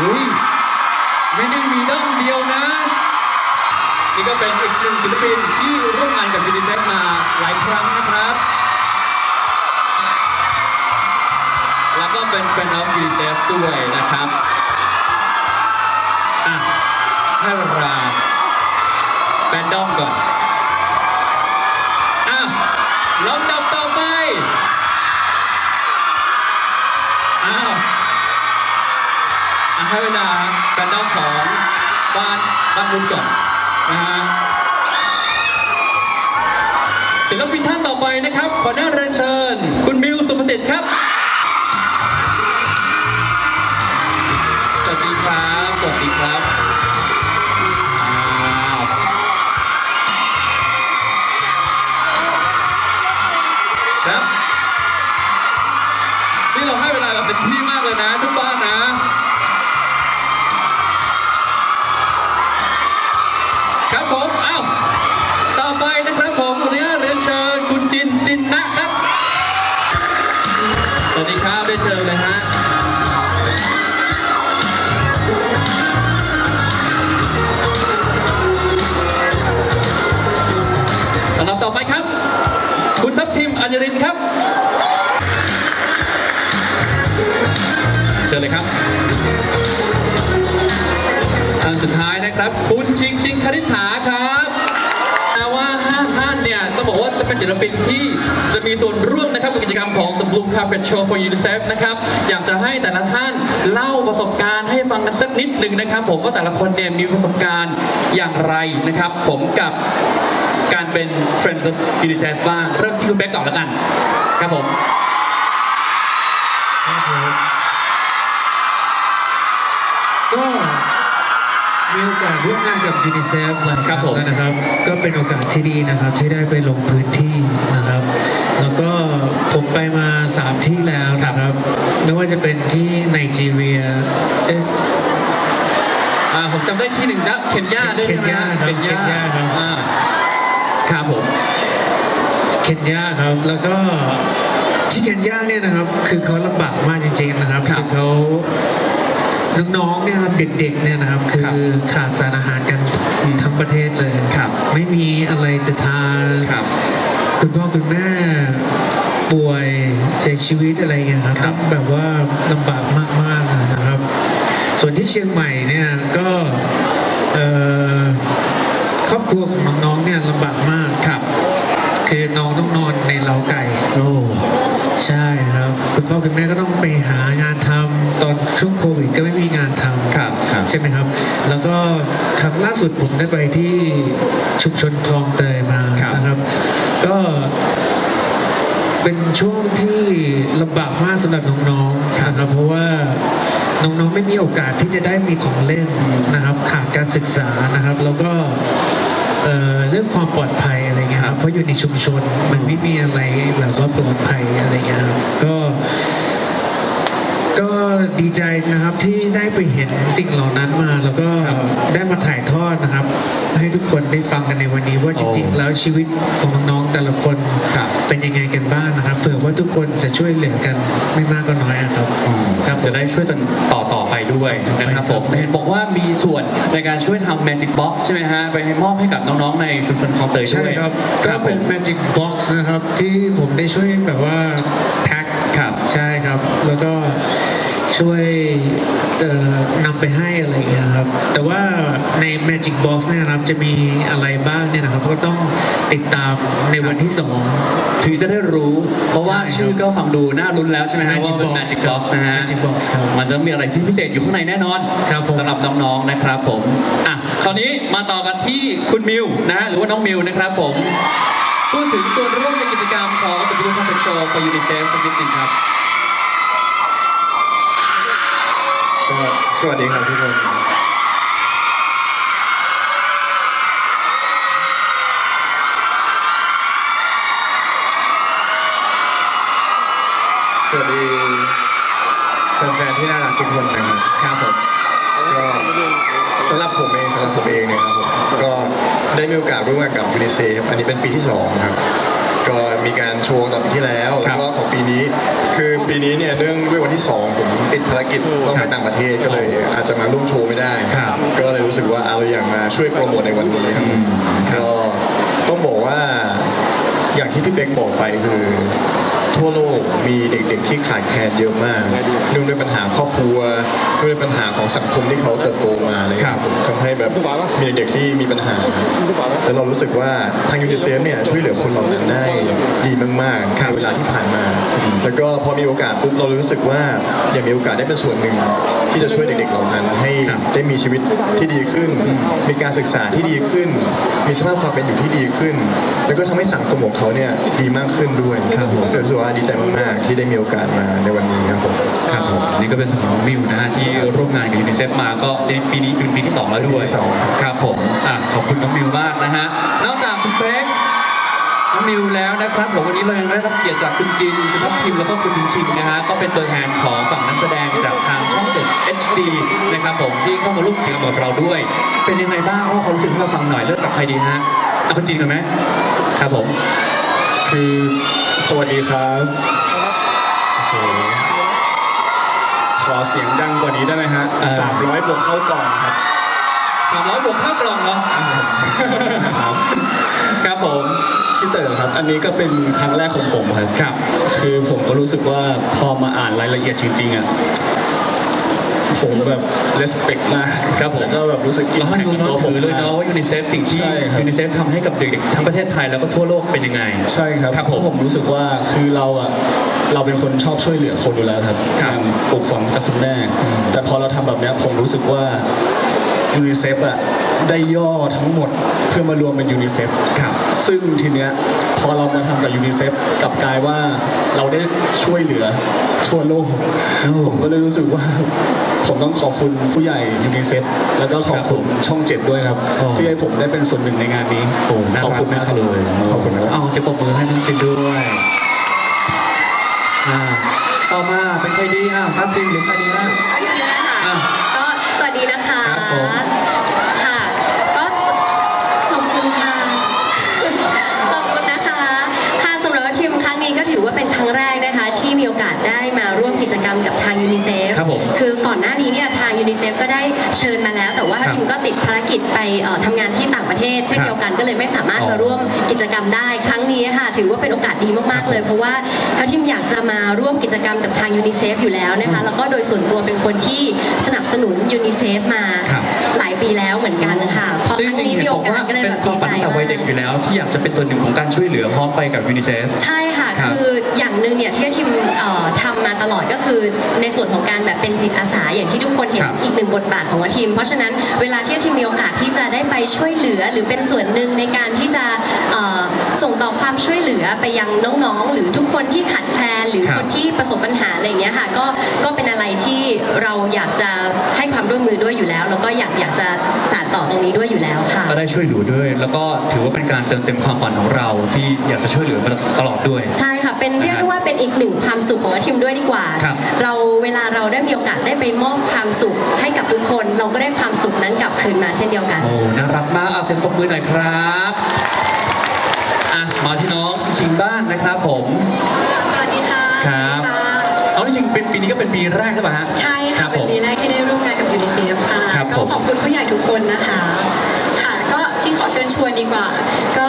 อุ้ยไม่ได้มีด้อมเดียวนะ นี่ก็เป็นอีกหนึ่งศิลปินที่ร่วมงานกับยูนิเซ็มาหลายครั้งนะครับ แล้วก็เป็นแฟนออฟยูนิเซฟด้วยนะครับอะให้เวลาแบนด้อมก่อนอะลำดับต่อไให้เวลาแฟนดอมของบ้านบ้านมุกก่อนนะฮะศิลปินท่านต่อไปนะครับขอหน้าเรียนเชิญ คุณมิวสุภสิทธิ์ครับ คุณทัพทิมอัญญรินครับ เชิญเลยครับอันสุดท้ายนะครับ คุณชิงชิงคณิษฐาครับแต่ว่าห้าท่านเนี่ยต้องบอกว่าจะเป็นศิลปินที่จะมีส่วนร่วมนะครับกับกิจกรรมของ The Bloom Carpet Show for UNICEF นะครับ อยากจะให้แต่ละท่านเล่าประสบการณ์ให้ฟังกันสักนิดหนึ่งนะครับ ผมว่าแต่ละคนเนี่ยมีประสบการณ์อย่างไรนะครับ ผมกับ การเป็น Friends of UNICEF บ้าง เริ่มที่คุณแบ๊กก่อนแล้วกัน ครับผม ก็มีโอกาสร่วมงานกับยูนิเซฟหลายคครัรั้บงผมแล้วนะครับ ก็เป็นโอกาสที่ดีนะครับ ที่ได้ไปลงพื้นที่นะครับ แล้วก็ผมไปมาสามที่แล้วนะครับไม่ว่าจะเป็นที่ไนจีเรียเอ๊ะอ่าผมจำได้ที่หนึ่งนะเคนยาด้วยใช่ไหมเคนยาครับเคนยาเคนยาครับอ่า ครับผม เคนยาครับแล้วก็ที่เคนยาเนี่ยนะครับ คือเขาลำบากมากจริง ๆ นะครับครับคือเขาน้องๆเนี่ยครับเด็กๆเนี่ยนะครับ คือครับขาดสารอาหารกันอืมทั้งประเทศเลยครับ ไม่มีอะไรจะทานครับคุณพ่อคุณแม่ป่วยเสียชีวิตอะไรเงี้ยครับครับแบบว่าลำบากมากๆนะครับ ส่วนที่เชียงใหม่เนี่ยก็เอ่อ ครอบครัวของน้องๆเนี่ยลำบากมากครับ คือน้องต้องนอนในเล้าไก่ โอ้ใช่ครับ คุณพ่อคุณแม่ก็ต้องไปหางานทำตอนช่วงโควิดก็ไม่มีงานทำครับครับใช่ไหมครับ แล้วก็ครั้งล่าสุดผมได้ไปที่ชุมชนคลองเตยมาครับนะครับ ก็เป็นช่วงที่ลำบากมากสำหรับน้องๆนะครับเพราะว่าน้องๆไม่มีโอกาสที่จะได้มีของเล่นนะครับ ขาดการศึกษานะครับ แล้วก็ เอ่อเรื่องความปลอดภัยอะไรเงี้ยครับเพราะอยู่ในชุมชนมันไม่มีอะไรแบบว่าปลอดภัยอะไรเงี้ยครับก็ก็ ดีใจนะครับที่ได้ไปเห็นสิ่งเหล่านั้นมา แล้วก็ได้มาถ่ายทอดนะครับ ให้ทุกคนได้ฟังกันในวันนี้ว่าจริงๆ แล้วชีวิตของน้องๆแต่ละคนครับเป็นยังไงกันบ้างนะครับเผื่อว่าทุกคนจะช่วยเหลือกันไม่มากก็น้อยอะครับครับผมจะได้ช่วยกันต่อต่อไปด้วยนะครับผมเห็นบอกว่ามีส่วนในการช่วยทำ Magic Box ใช่ไหมฮะไปให้มอบให้กับน้องๆในชุมชนคลองเตยใช่ด้วยครับคก็รับผเป็นม Magic Box นะครับที่ผมได้ช่วยแบบว่าแพ็คครับใช่ครับ แล้วก็ ช่วยเอ่อนำไปให้อะไรอย่างเงี้ยครับ แต่ว่าใน Magic Box เนี่ยนะครับจะมีอะไรบ้างเนี่ยนะครับก็ต้องติดตามในวันที่สองถึงจะได้รู้ เพราะว่าใช่ครับชื่อก็ฟังดูน่ารุ้นแล้วใช่ไหมฮะ Magic ว่าเป็น Box Magic ครับ Box นะฮะ Magic Box ครับมันจะมีอะไรที่พิเศษอยู่ข้างในแน่นอนครับผมสำหรับน้องๆนะครับผมอะคราวนี้มาต่อกันที่คุณมิวนะฮะหรือว่าน้องมิวนะครับผมพูดถึงส่วนร่วมในกิจกรรมของ The Blue Carpet Show for UNICEF สักนิดหนึงครับ ก็สวัสดีครับทุกคนสวัสดีแฟนๆที่น่ารักทุกคนนะครับครับผมก็สำหรับผมเองสำหรับผมเองเนี่ยครับผมก็ได้มีโอกาสร่วมงานกับยูนิเซฟอันนี้เป็นปีที่สองครับ ก็มีการโชว์ตอนปีที่แล้วครัแล้บวก็ของปีนี้คือปีนี้เนี่ยเนื่องด้วยวันที่ 2 ผมติดภารกิจต้องครัไปบต่างประเทศก็เลย อาจจะมาร่วมโชว์ไม่ได้ครับก็เลยรู้สึกว่าเอาเราอยากมาช่วยโปรโมทในวันนี้ครับอืมครับก็ต้องบอกว่าอย่างที่พี่เป๊กบอกไปคือทั่วโลกมีเด็กๆที่ขาดแคลนเยอะมากเนื่องด้วยปัญหาครอบครัว เนื่องด้วยปัญหาของสังคมที่เขาเติบโตมาเลยครับทำให้แบบมีเด็กๆที่มีปัญหา แล้วเรารู้สึกว่าทางยูนิเซฟเนี่ยช่วยเหลือคนเหล่านั้นได้ดีมากๆครับในเวลาที่ผ่านมา แล้วก็พอมีโอกาสปุ๊บเรารู้สึกว่าอยากมีโอกาสได้เป็นส่วนหนึ่ง ที่จะช่วยเด็กๆเหล่านั้น ให้ครับได้มีชีวิตที่ดีขึ้น มีการศึกษาที่ดีขึ้น มีสภาพความเป็นอยู่ที่ดีขึ้น แล้วก็ทำให้สังคมของเขาเนี่ยดีมากขึ้นด้วยครับผมรู้สึกว่าดีใจมากๆที่ได้มีโอกาสมาในวันนี้ครับผมครับผม นี่ก็เป็นของน้องมิวนะฮะที่ร่วมงานกับยูนิเซฟมาก็ในปีนี้เป็นปีที่2แล้วด้วยปีที่สอง ครับผมอะขอบคุณน้องมิวมากนะฮะนอกจากคุณเป๊กน้องมิวแล้วนะครับผมวันนี้เรายังได้รับเกียรติจากคุณจินคุณทัพทิมแล้วก็คุณชิงชิงนะฮะก็เป็นตัวแทนของฝั่งนักแสดงจากทางช่องเจ็ด HD นะครับผมที่เข้ามาร่วมกิจกรรมกับเราด้วย เป็นยังไงบ้างเล่าความรู้สึกให้เราฟังหน่อยเริ่มจากใครดีฮะเอาคุณจินกันไหมครับผม คือสวัสดีครับ อเสียงดังกว่านี้ได้ไหมฮะเออ สามร้อยบวกเข้ากล่องครับ สามร้อยบวกข้าวกล่องเหรอ ครับ ครับผมพี่เต๋อครับ อันนี้ก็เป็นครั้งแรกของผมครับ ครับ คือผมก็รู้สึกว่าพอมาอ่านรายละเอียดจริงๆอะ ผมแบบ respect มากครับผม แล้วก็แบบรู้สึกอิเรานให้แพคดูกับน้ตัอวงผมถือเลยเนาะว่ายูนิเซฟสิ่งที่ใช่ครับ ยูนิเซฟทำให้กับเด็กๆทั้งประเทศไทยแล้วก็ทั่วโลกเป็นยังไง ใช่ครับครับผมเพาะผมรู้สึกว่าคือเราอะ เราเป็นคนชอบช่วยเหลือคนอยู่แล้วครับครับการปลูกฝังจากคุณแม่ แต่พอเราทำแบบเนี้ยผมรู้สึกว่ายูนิเซฟอะได้ย่อทั้งหมดเพื่อมารวมเป็นยูนิเซฟครับซึ่งทีเนี้ยพอเรามาทำกับยูนิเซฟกลับกลายว่าเราได้ช่วยเหลือทั่วโลกโอ้ผมก็เลยรู้สึกว่าผมต้องขอบคุณผู้ใหญ่ยูนิเซฟแล้วก็ขอบคุณช่องเจ็ดด้วยครับโอ้ที่ให้ผมได้เป็นส่วนหนึ่งในงานนี้โอ้น่าขอบรัคุกณมากนะครับเลยขอบคุณนะครับเอาเสียงปรบมือให้น้องจินด้วย รดีอะครับจินหรือใครดีนะ เอาอย่างนี้นะคะอะก็สวัสดีนะคะ ครับผม ค่ะ ก็สขอบคุณค่ะ ขอบคุณนะคะ ค่ะสำหรับทีมครั้งนี้ก็ถือว่าเป็นครั้งแรกนะคะ ที่มีโอกาสได้มาร่วมกิจกรรมกับทางยูนิเซฟ ครับผม คือก่อนหน้านี้เนี่ยทาง ยูนิเซฟก็ได้เชิญมาแล้ว แต่ว่าครับทีมก็ติดภารกิจไปเอ่อทำงานที่ต่างประเทศ เช่นครับเดียวกันก็เลยไม่สามารถอ๋อมาร่วมกิจกรรมได้ ครั้งนี้ค่ะ ถือว่าเป็นโอกาสดีมากๆเลย เพราะว่าเขาทีมอยากจะมาร่วมกิจกรรมกับทางยูนิเซฟอยู่แล้วนะคะแล้วก็โดยส่วนตัวเป็นคนที่สนับสนุนยูนิเซฟมา ครับ หลายปีแล้วเหมือนกันค่ะพอซึ่คงรั้งจริงนี้ๆเห็นมีบโออกกาว่าสก็เลยเป็แบนบควาดีมฝันใจตั้งแต่วัยเด็กอยู่แล้ว ที่อยากจะเป็นส่วนหนึ่งของการช่วยเหลือพร้อมไปกับยูนิเซฟใช่ค่ะครับคืออย่างหนึ่งเนี่ยที่ทีมเอ่อทำมาตลอดก็คือในส่วนของการแบบเป็นจิตอาสาอย่างที่ทุกคนเห็นครับอีกหนึ่งบทบาทของทีม เพราะฉะนั้นเวลาที่ทีมมีโอกาสที่จะได้ไปช่วยเหลือหรือเป็นส่วนหนึ่งในการที่จะเอ่อส่งต่อ ความช่วยเหลือไปยังน้องๆ หรือทุกคนที่ขาดแคลนหรือครับคนที่ประสบปัญหาอะไรอย่างเงี้ยค่ะก็ก็เป็นอะไรที่เราอยากจะให้ความร่วมมือด้วยอยู่แล้ว แล้วก็อยากอยากจะสานต่อตรงนี้ด้วยอยู่แล้วค่ะ ก็ได้ช่วยเหลือด้วย แล้วก็ถือว่าเป็นการเติมเต็มความฝันของเราที่อยากจะช่วยเหลือมาตลอดด้วย ใช่ค่ะเป็นเรียกได้ว่าเป็นอีกหนึ่งความสุขของทีมด้วยดีกว่า ครับ เราเวลาเราได้มีโอกาสได้ไปมอบความสุขให้กับทุกคน เราก็ได้ความสุขนั้นกลับคืนมาเช่นเดียวกัน โอ้น่ารักมากเอาเสียงปรบมือหน่อยครับอะ มาที่น้องชิงๆบ้างนะครับผมสวัสดีค่ะครับน้องจริงๆเป็นปีนี้ก็เป็นปีแรกใช่ป่ะฮะใช่ครัค่ะบเป็ผนมปีแรกที่ได้ร่วมงานกับยูนิเซฟค่ะครับก็ผมขอบคุณผู้ใหญ่ทุกคนนะคะค่ะก็ที่ขอเชิญชวนดีกว่า ก็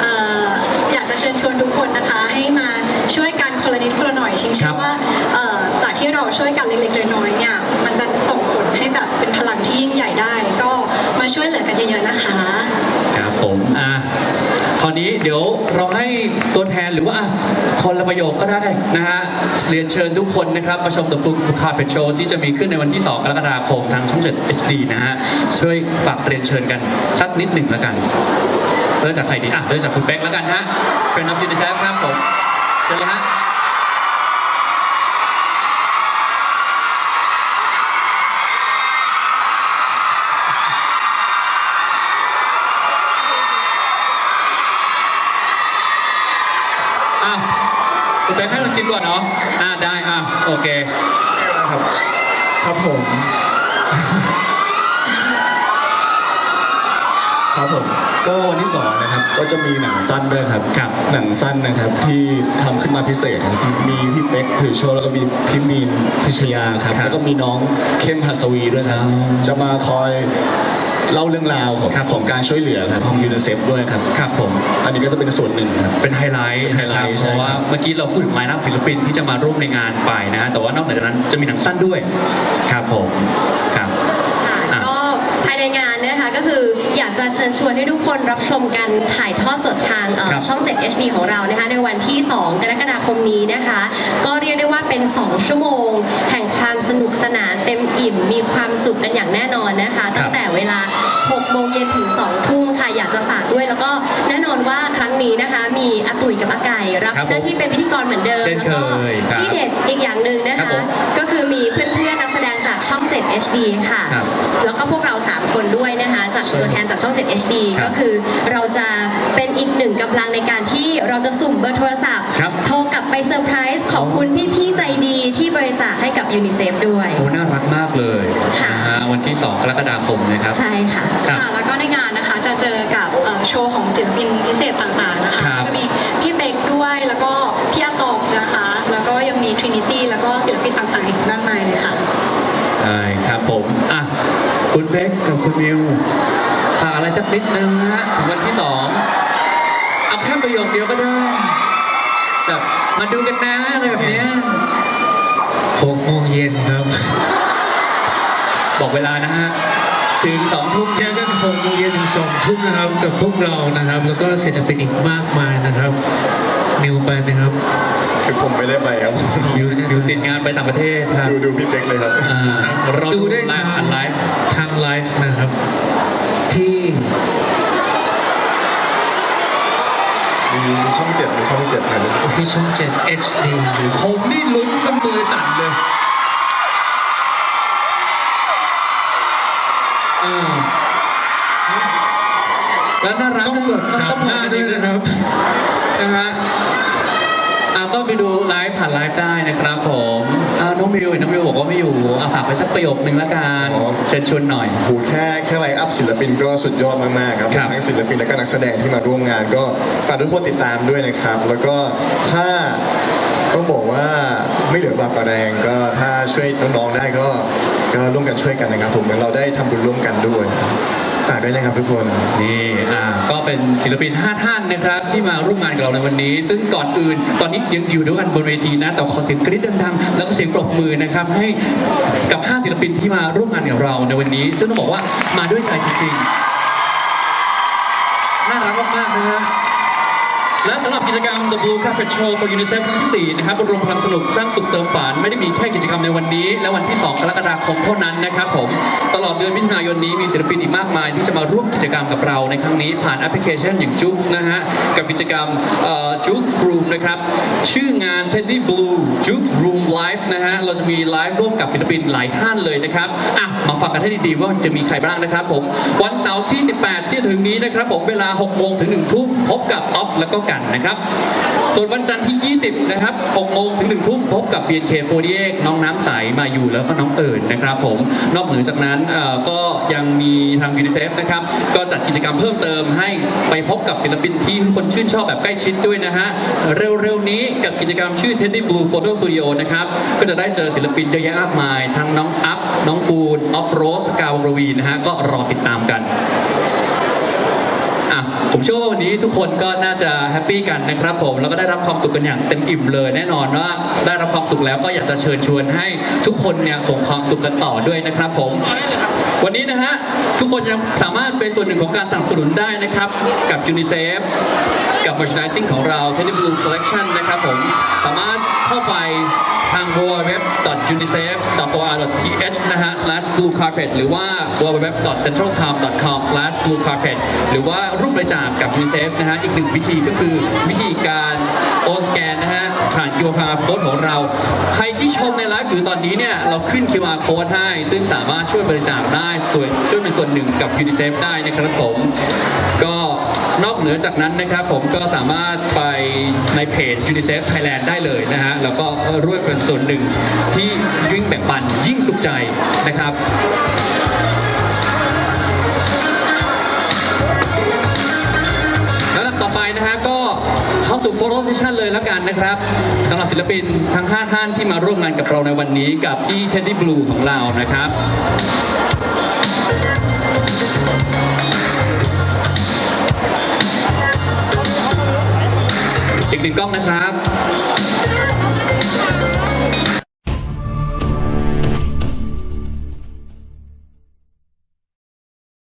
เอ่ออยากจะเชิญชวนทุกคนนะคะ ให้มาช่วยกันคนละนิดคนละหน่อยชิงครัเชื่บอว่าเอ่อจากที่เราช่วยกันเล็กๆน้อยๆเนี่ยมันจะส่งผลให้แบบเป็นพลังที่ยิ่งใหญ่ได้ ก็มาช่วยเหลือกันเยอะๆนะคะ ครับผม อะ คราวนี้ เดี๋ยวเราให้ตัวแทนหรือว่าคนละประโยคก็ได้นะฮะเรียนเชิญทุกคนนะครับมาชม The Book Carpet Show ที่จะมีขึ้นในวันที่ 2 กรกฎาคมทางช่อง7 HD นะฮะช่วยฝากเรียนเชิญกันสักนิดหนึ่งแล้วกันเริ่มจากใครดีอะเริ่มจากคุณเป๊กแล้วกันฮะเป็นนักบินนะครับครับผมเชิญเลยฮะ คุณเป๊กให้คุณจินก่อนเนาะ อะได้ อะโอเค ครับ ครับผม ครับผม ก็วันที่สองนะครับ ก็จะมีหนังสั้นด้วยครับ ครับ หนังสั้นนะครับที่ทำขึ้นมาพิเศษครับมีพี่เป๊กถือโชว์แล้วก็มีพี่มีนพิชยาครับ ครับแล้วก็มีน้องเข้มหัสวีด้วยครับอ๋อจะมาคอย เล่าเรื่องราวของครับของการช่วยเหลือครับของยูนิเซฟด้วยครับครับผม อันนี้ก็จะเป็นส่วนหนึ่งครับ เป็นไฮไลท์เป็นไฮไลท์นะครับใช่เพราะว่าเมื่อกี้เราพูดถึงไลน์อัพศิลปินที่จะมาร่วมในงานไปนะฮะแต่ว่านอกเหนือจากนั้นจะมีหนังสั้นด้วยครับผมครับ ค่ะ อะ ก็ภายในงา นนะคะก็คืออยากจะเชิญชวนให้ทุกคนรับชมกันถ่ายทอดสดทางเอ่อครับ ช่อง 7 HD ของเรานะคะ ในวันที่ 2 กรกฎาคมนี้นะคะ ก็เรียกได้ว่าเป็น 2 ชั่วโมง แห่งความสนุกสนานเต็มอิ่ม มีความสุขกันอย่างแน่นอนนะคะ ตั้งแต่เวลา 6 โมงเย็นถึง 2 ทุ่ม ค่ะอยากจะฝากด้วยแล้วก็แน่นอนว่าครั้งนี้นะคะมีอาตุ๋ยกับอาไก่รับครับผมหน้าที่เป็นพิธีกรเหมือนเดิมเช่นแล้วก็เคยครับที่เด็ดอีกอย่างหนึ่งนะครัคะ บผมก็คือมีเพื่อนๆนักแสดงจากช่อง 7 HD ค่ะ ครับแล้วก็พวกเรา 3 คนด้วยนะคะจากตัวแทนจากช่อง 7 HD ครับก็คือเราจะเป็นอีกหนึ่งกำลังในการที่เราจะสุ่มเบอร์โทรศัพท์ครับ โทรกลับไปเซอร์ไพรส์ขอบคุณพี่ๆใจดีที่บริจาคให้กับยูนิเซฟด้วย โอ้น่ารักมากเลยค่ะ นะฮะวันที่ 2 กรกฎาคมนะครับ ใช่ค่ะ ครับ ค่ะแล้วก็ในงาน ศิลปินพิเศษต่างๆนะคะ ครับ จะมีพี่เบกด้วยแล้วก็พี่อาตอมนะคะ แล้วก็ยังมี Trinity แล้วก็ศิลปินต่างๆอีกมากมายเลยค่ะใช่ครับผม อะ คุณเพ็กกับคุณมิวฝากอะไรสักนิดนึงนะฮะถึงวันที่สองเอาแค่ประโยคเดียวก็ได้แบบมาดูกันนะอะไรแบบเนี้ย6โมงเย็นครับ บอกเวลานะฮะ ถึงสองทุ่มเจอกัน6โมงเย็นถึง2ทุ่มนะครับ กับพวกเรานะครับ แล้วก็ศิลปินอีกมากมายนะครับมิวไปไหมครับคือผมไม่ได้ไปครับอยู่อยู่ติดงานไปต่างประเทศครับดูดูพี่เป๊กเลยครับอ่าเราดูได้ไลทางฟ์อันไลฟ์ทางไลฟ์นะครับ ที่มีมีช่องเจ็ดมีช่องเจ็ดนะที่ช่อง7 HD ผมนี่ลุ้นจนมือ น่ารักต้องกดสามห้าด้วยนะครับนะฮะอะก็ไปดูไลฟ์ผ่านไลฟ์ได้นะครับผมอ่าน้องมิวน้องมิวบอกว่าไม่อยู่อะฝากไปสักประโยคนึงละกันเชิญชวนหน่อยโหแค่แค่ไลน์อัพศิลปินก็สุดยอดมากๆครับครับทั้งศิลปินและก็นักแสดงที่มาร่วมงาน ก็ฝากทุกคนติดตามด้วยนะครับ แล้วก็ถ้าต้องบอกว่าไม่เหลือบากกว่าแรงก็ถ้าช่วยน้องๆได้ก็ก็ร่วมกันช่วยกันนะครับ ผมเหมือนเราได้ทำบุญร่วมกันด้วย ฝากด้วยนะครับทุกคนนี่อ่าก็เป็นศิลปิน 5 ท่านนะครับ ที่มาร่วมงานกับเราในวันนี้ ซึ่งก่อนอื่น ตอนนี้ยังอยู่ด้วยกันบนเวทีนะแต่ขอเสียงกรี๊ดดังๆแล้วก็เสียงปรบมือนะครับให้กับ 5 ศิลปินที่มาร่วมงานกับเราในวันนี้ ซึ่งต้องบอกว่ามาด้วยใจจริงๆ และสำหรับกิจกรรม The Blue Carpet Show for UNICEF ที่4นะครับรวมพลังสนุกสร้างสุขเติมฝัน ไม่ได้มีแค่กิจกรรมในวันนี้ และวันที่ 2 กรกฎาคมเท่านั้นนะครับผม ตลอดเดือนมิถุนายนนี้มีศิลปินอีกมากมายที่จะมาร่วมกิจกรรมกับเราในครั้งนี้ ผ่านแอปพลิเคชันอย่างจุ๊กนะฮะ กับกิจกรรมจุ๊กรูมนะครับ ชื่องาน Teddy Blue จุ๊กรูมไลฟ์นะฮะ เราจะมีไลฟ์ร่วมกับศิลปินหลายท่านเลยนะครับอะมาฟังกันให้ดีๆว่าจะมีใครบ้างนะครับผมวันเสาร์ที่ 18 ที่ถึงนี้นะครับผมเวลา 6 โมงถึง 1 ทุ่มพบกับออฟแล้วก็กนนะครับ ส่วนวันจันทร์ที่ 20 นะครับ6โมงถึง1ทุ่มพบกับ BNK48 น้องน้ำใสมาอยู่แล้วก็น้องเอิญนะครับผม นอกเหนือจากนั้นก็ยังมีทางยูนิเซฟนะครับ ก็จัดกิจกรรมเพิ่มเติมให้ไปพบกับศิลปินที่คนชื่นชอบแบบใกล้ชิดด้วยนะฮะ เร็วๆนี้กับกิจกรรมชื่อ Teddy Blue Photo Studio นะครับ ก็จะได้เจอศิลปินเยอะแยะมากมาย ทั้งน้องอัพ น้องปูน ออฟโรส กาวรวีนะฮะ ก็รอติดตามกัน ผมเชื่อว่าวันนี้ทุกคนก็น่าจะแฮปปี้กันนะครับผมแล้วก็ได้รับความสุขกันอย่างเต็มอิ่มเลย แน่นอนว่าได้รับความสุขแล้วก็อยากจะเชิญชวนให้ทุกคนเนี่ยส่งความสุขกันต่อด้วยนะครับผม วันนี้นะฮะทุกคนยังสามารถเป็นส่วนหนึ่งของการสนับสนุนได้นะครับ กับยูนิเซฟกับ merchandising ของเรา Teddy Blue Collection นะครับผม สามารถเข้าไปทาง www.unicef.or.th นะฮะ slash blue carpet หรือว่า www.centraltime.com slash blue carpet หรือว่ารูปบริจาคกับ UNICEF นะฮะ อีกหนึ่งวิธีก็คือวิธีการ โอนสแกนนะฮะผ่าน QR code ของเรา ใครที่ชมในไลฟ์อยู่ตอนนี้เนี่ยเราขึ้น QR code ให้ ซึ่งสามารถช่วยบริจาคได้ส่วนช่วยเป็นส่วนหนึ่งกับ UNICEF ได้นะครับผม ก็นอกเหนือจากนั้นนะครับผมก็สามารถไปในเพจ UNICEF Thailand ได้เลยนะฮะ แล้วก็ร่วมเป็นส่วนหนึ่งที่ยิ่งแบ่งปันยิ่งสุขใจนะครับลำต่อไปนะฮะ สู่โฟโต้เซสชั่นเลยแล้วกันนะครับสำหรับศิลปินทั้ง 5 ท่านที่มาร่วมงานกับเราในวันนี้กับที่ Teddy Blue ของเรานะครับอีกหนึ่งกล้องนะครับ